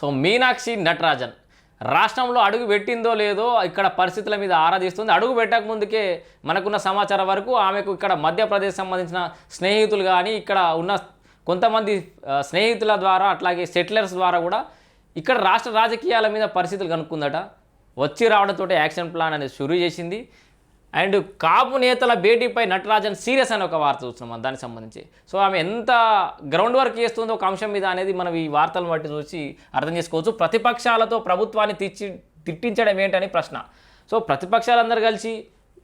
So Meenakshi Natarajan. రాష్ట్రంలో అడుగు పెట్టిందో లేదో ఇక్కడ పరిస్థితుల మీద ఆరాధిస్తుంది అడుగు పెట్టక ముందుకే మనకున్న సమాచారం వరకు ఆమెకు ఇక్కడ మధ్యప్రదేశ్ సంబంధించిన స్నేహితులు కానీ ఇక్కడ ఉన్న కొంతమంది స్నేహితుల ద్వారా అట్లాగే సెటిలర్స్ ద్వారా కూడా ఇక్కడ రాష్ట్ర రాజకీయాల మీద పరిస్థితులు కనుక్కుందట. వచ్చి రావడంతో యాక్షన్ ప్లాన్ అనేది షురూ చేసింది. అండ్ కాపు నేతల భేటీపై నటరాజన్ సీరియస్ అని ఒక వార్త చూస్తున్నాం దానికి సంబంధించి. సో ఆమె ఎంత గ్రౌండ్ వర్క్ చేస్తుందో ఒక అంశం మీద అనేది మనం ఈ వార్తలను బట్టి చూసి అర్థం చేసుకోవచ్చు. ప్రతిపక్షాలతో ప్రభుత్వాన్ని తిచ్చి తిట్టించడం ఏంటని ప్రశ్న. సో ప్రతిపక్షాలందరూ కలిసి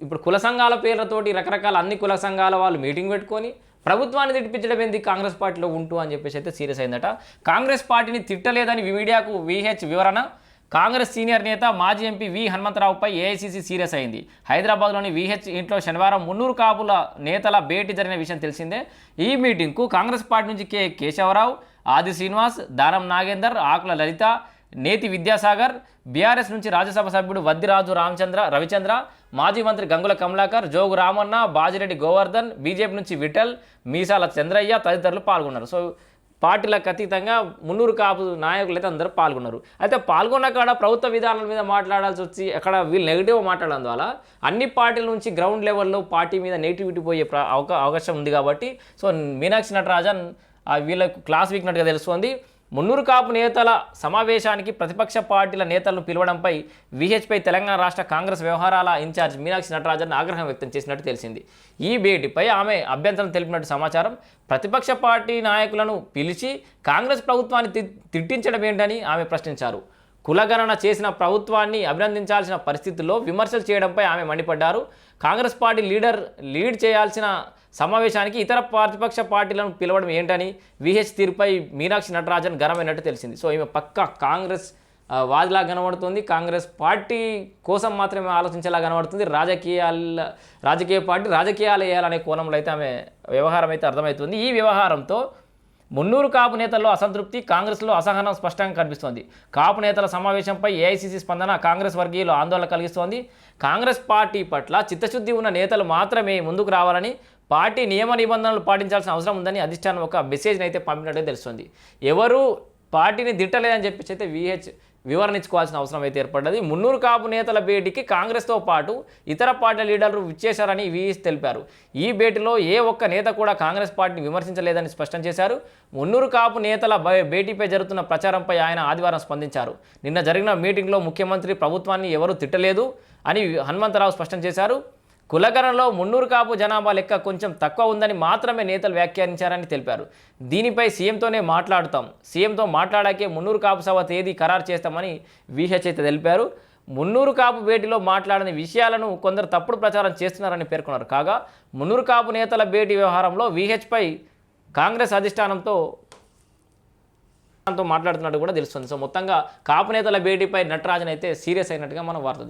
ఇప్పుడు కుల సంఘాల పేర్లతోటి రకరకాల అన్ని కుల సంఘాల వాళ్ళు మీటింగ్ పెట్టుకొని ప్రభుత్వాన్ని తిట్టించడం ఏంది? కాంగ్రెస్ పార్టీలో ఉంటూ అని చెప్పేసి అయితే సీరియస్ అయిందట. కాంగ్రెస్ పార్టీని తిట్టలేదని మీడియాకు విహెచ్ వివరణ కాంగ్రెస్ సీనియర్ నేత మాజీ ఎంపీ వి హనుమంతరావుపై ఏఐసీసీ సీరియస్ అయింది. హైదరాబాద్లోని విహెచ్ ఇంట్లో శనివారం మున్నూరు కాపుల నేతల భేటీ జరిగిన విషయం తెలిసిందే. ఈ మీటింగ్కు కాంగ్రెస్ పార్టీ నుంచి కె. కేశవరావు ఆది శ్రీనివాస్ దానం నాగేందర్ ఆకుల లలిత నేతి విద్యాసాగర్ బీఆర్ఎస్ నుంచి రాజ్యసభ సభ్యుడు వద్దిరాజు రామచంద్ర రవిచంద్ర మాజీ మంత్రి గంగుల కమలాకర్ జోగు రామన్న బాజిరెడ్డి గోవర్ధన్ బీజేపీ నుంచి విఠల్ మీసాల చంద్రయ్య తదితరులు పాల్గొన్నారు. సో పార్టీలకు అతీతంగా మున్నూరు కాపు నాయకులు అయితే అందరూ పాల్గొన్నారు. అయితే పాల్గొన్న కాడ ప్రభుత్వ విధానాల మీద మాట్లాడాల్సి వచ్చి అక్కడ వీళ్ళు నెగిటివ్ మాట్లాడడం వల్ల అన్ని పార్టీల నుంచి గ్రౌండ్ లెవెల్లో పార్టీ మీద నెగిటివిటీ పోయే అవకా అవకాశం ఉంది కాబట్టి సో మీనాక్షి నటరాజన్ వీళ్ళకు క్లాస్ వీక్నట్టుగా తెలుస్తుంది. మున్నూరు కాపు నేతల సమావేశానికి ప్రతిపక్ష పార్టీల నేతలను పిలవడంపై విహెచ్పై తెలంగాణ రాష్ట్ర కాంగ్రెస్ వ్యవహారాల ఇన్ఛార్జ్ మీనాక్షి నటరాజన్ ఆగ్రహం వ్యక్తం చేసినట్టు తెలిసింది. ఈ భేటీపై ఆమె అభ్యంతరం తెలిపినట్టు సమాచారం ప్రతిపక్ష పార్టీ నాయకులను పిలిచి కాంగ్రెస్ ప్రభుత్వాన్ని తి- తిట్టించడం ఏంటని ఆమె ప్రశ్నించారు. కులగణన చేసిన ప్రభుత్వాన్ని అభినందించాల్సిన పరిస్థితుల్లో విమర్శలు చేయడంపై ఆమె మండిపడ్డారు. కాంగ్రెస్ పార్టీ లీడర్ లీడ్ చేయాల్సిన సమావేశానికి ఇతర ప్రతిపక్ష పార్టీలను పిలవడం ఏంటని విహెచ్ తీరుపై మీనాక్షి నటరాజన్ గరమైనట్టు తెలిసింది. సో ఈమె పక్క కాంగ్రెస్ వాదిలా కనబడుతుంది. కాంగ్రెస్ పార్టీ కోసం మాత్రమే ఆలోచించేలా కనబడుతుంది. రాజకీయాల రాజకీయ పార్టీ రాజకీయాలు వేయాలనే కోణంలో అయితే ఆమె వ్యవహారం అయితే అర్థమవుతుంది. ఈ వ్యవహారంతో మున్నూరు కాపు నేతల్లో అసంతృప్తి కాంగ్రెస్లో అసహనం స్పష్టంగా కనిపిస్తోంది. కాపు నేతల సమావేశంపై ఏఐసీసీ స్పందన కాంగ్రెస్ వర్గీయులు ఆందోళన కలిగిస్తోంది. కాంగ్రెస్ పార్టీ పట్ల చిత్తశుద్ధి ఉన్న నేతలు మాత్రమే ముందుకు రావాలని పార్టీ నియమ నిబంధనలు పాటించాల్సిన అవసరం ఉందని అధిష్టానం ఒక మెసేజ్ని అయితే పంపినట్టు తెలుస్తుంది. ఎవరు పార్టీని దిట్టలేదని చెప్పేసి అయితే విహెచ్ వివరణించుకోవాల్సిన అవసరం అయితే ఏర్పడ్డది. మున్నూరు కాపు నేతల భేటీకి కాంగ్రెస్తో పాటు ఇతర పార్టీల లీడర్లు విచ్చేశారని వీహెచ్ తెలిపారు. ఈ భేటీలో ఏ ఒక్క నేత కూడా కాంగ్రెస్ పార్టీని విమర్శించలేదని స్పష్టం చేశారు. మున్నూరు కాపు నేతల భేటీపై జరుగుతున్న ప్రచారంపై ఆయన ఆదివారం స్పందించారు. నిన్న జరిగిన మీటింగ్లో ముఖ్యమంత్రి ప్రభుత్వాన్ని ఎవరూ తిట్టలేదు అని హనుమంతరావు స్పష్టం చేశారు. కులగణంలో మున్నూరు కాపు జనాభా లెక్క కొంచెం తక్కువ ఉందని మాత్రమే నేతలు వ్యాఖ్యానించారని తెలిపారు. దీనిపై సీఎంతోనే మాట్లాడుతాం. సీఎంతో మాట్లాడాకే మున్నూరు కాపు సభ తేదీ ఖరారు చేస్తామని విహెచ్ అయితే తెలిపారు. మున్నూరు కాపు భేటీలో మాట్లాడని విషయాలను కొందరు తప్పుడు ప్రచారం చేస్తున్నారని పేర్కొన్నారు. కాగా మున్నూరు కాపు నేతల భేటీ వ్యవహారంలో విహెచ్పై కాంగ్రెస్ అధిష్టానంతో మాట్లాడుతున్నట్టు కూడా తెలుస్తుంది. సో మొత్తంగా కాపు నేతల భేటీపై నటరాజన్ అయితే సీరియస్ అయినట్టుగా మనం వార్త